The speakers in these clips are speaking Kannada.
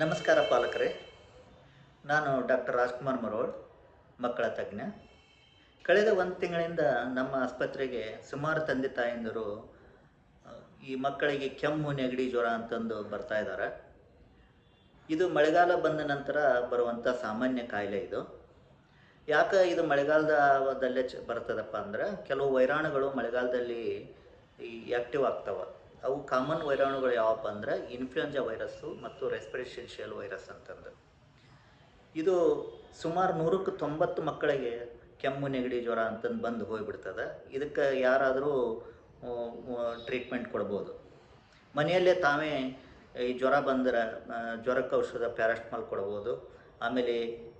ನಮಸ್ಕಾರ ಪಾಲಕರೇ. ನಾನು ಡಾಕ್ಟರ್ ರಾಜ್ಕುಮಾರ್ ಮರೋಳ್, ಮಕ್ಕಳ ತಜ್ಞ. ಕಳೆದ ಒಂದು ತಿಂಗಳಿಂದ ನಮ್ಮ ಆಸ್ಪತ್ರೆಗೆ ಸುಮಾರು ತಂದೆ ತಾಯಂದಿರು ಈ ಮಕ್ಕಳಿಗೆ ಕೆಮ್ಮು, ನೆಗಡಿ, ಜ್ವರ ಅಂತಂದು ಬರ್ತಾ ಇದ್ದಾರೆ. ಇದು ಮಳೆಗಾಲ ಬಂದ ನಂತರ ಬರುವಂಥ ಸಾಮಾನ್ಯ ಕಾಯಿಲೆ ಇದು. ಯಾಕೆ ಇದು ಮಳೆಗಾಲದಲ್ಲೇ ಬರ್ತದಪ್ಪ ಅಂದ್ರೆ, ಕೆಲವು ವೈರಾಣುಗಳು ಮಳೆಗಾಲದಲ್ಲಿ ಈ ಆ್ಯಕ್ಟಿವ್ ಆಗ್ತವೆ. ಅವು ಕಾಮನ್ ವೈರಾಣುಗಳು ಯಾವಪ್ಪ ಅಂದರೆ ಇನ್ಫ್ಲೂಯೆಂಜಾ ವೈರಸ್ಸು ಮತ್ತು ರೆಸ್ಪಿರೇಷನ್ಷಿಯಲ್ ವೈರಸ್ ಅಂತಂದು. ಇದು ಸುಮಾರು ನೂರಕ್ಕೆ ತೊಂಬತ್ತು ಮಕ್ಕಳಿಗೆ ಕೆಮ್ಮು, ನೆಗಡಿ, ಜ್ವರ ಅಂತಂದು ಬಂದು ಹೋಗಿಬಿಡ್ತದೆ. ಇದಕ್ಕೆ ಯಾರಾದರೂ ಟ್ರೀಟ್ಮೆಂಟ್ ಕೊಡ್ಬೋದು. ಮನೆಯಲ್ಲೇ ತಾವೇ ಈ ಜ್ವರ ಬಂದರೆ ಜ್ವರಕ್ಕೆ ಔಷಧ ಪ್ಯಾರಾಸ್ಟಮಾಲ್ ಕೊಡ್ಬೋದು. ಆಮೇಲೆ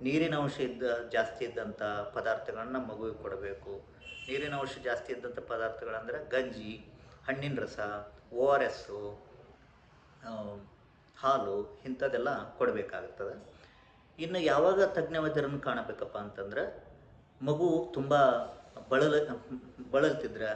ನೀರಿನ ಅಂಶ ಇದ್ದ, ಜಾಸ್ತಿ ಇದ್ದಂಥ ಪದಾರ್ಥಗಳನ್ನ ಮಗುವಿಗೆ ಕೊಡಬೇಕು. ನೀರಿನ ಅಂಶ ಜಾಸ್ತಿ ಇದ್ದಂಥ ಪದಾರ್ಥಗಳಂದರೆ ಗಂಜಿ, ಹಣ್ಣಿನ ರಸ ಓ ಆರ್ ಎಸ್ಸು ಹಾಲು ಇಂಥದ್ದೆಲ್ಲ ಕೊಡಬೇಕಾಗುತ್ತದೆ ಇನ್ನು ಯಾವಾಗ ತಜ್ಞ ವೈದ್ಯರನ್ನು ಕಾಣಬೇಕಪ್ಪ ಅಂತಂದ್ರೆ, ಮಗು ತುಂಬ ಬಳಲ, ಬಳಲ್ತಿದ್ರೆ,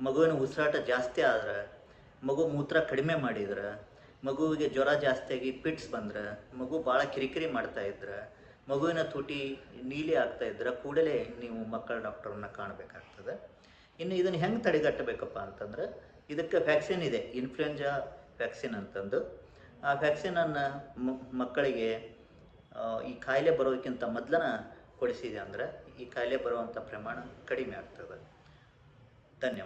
ಮಗುವಿನ ಉಸಿರಾಟ ಜಾಸ್ತಿ ಆದ್ರೆ, ಮಗು ಮೂತ್ರ ಕಡಿಮೆ ಮಾಡಿದ್ರೆ, ಮಗುವಿಗೆ ಜ್ವರ ಜಾಸ್ತಿಯಾಗಿ ಪಿಟ್ಸ್ ಬಂದ್ರೆ, ಮಗು ಭಾಳ ಕಿರಿಕಿರಿ ಮಾಡ್ತಾ ಇದ್ರೆ, ಮಗುವಿನ ತುಟಿ ನೀಲಿ ಆಗ್ತಾ ಇದ್ರೆ ಕೂಡಲೇ ನೀವು ಮಕ್ಕಳ ಡಾಕ್ಟರನ್ನ ಕಾಣಬೇಕಾಗ್ತದೆ. ಇನ್ನು ಇದನ್ನು ಹೆಂಗೆ ತಡೆಗಟ್ಟಬೇಕಪ್ಪ ಅಂತಂದ್ರೆ ಇದಕ್ಕೆ ವ್ಯಾಕ್ಸಿನ್ ಇದೆ ಇನ್ಫ್ಲುಯೆಂಜಾ ವ್ಯಾಕ್ಸಿನ್ ಅಂತಂದು. ಆ ವ್ಯಾಕ್ಸಿನನ್ನು ಮಕ್ಕಳಿಗೆ ಈ ಕಾಯಿಲೆ ಬರೋದಕ್ಕಿಂತ ಮೊದಲನ ಕೊಡಿಸಿದೆ ಅಂದರೆ ಈ ಕಾಯಿಲೆ ಬರುವಂಥ ಪ್ರಮಾಣ ಕಡಿಮೆ ಆಗ್ತದೆ. ಧನ್ಯವಾದ.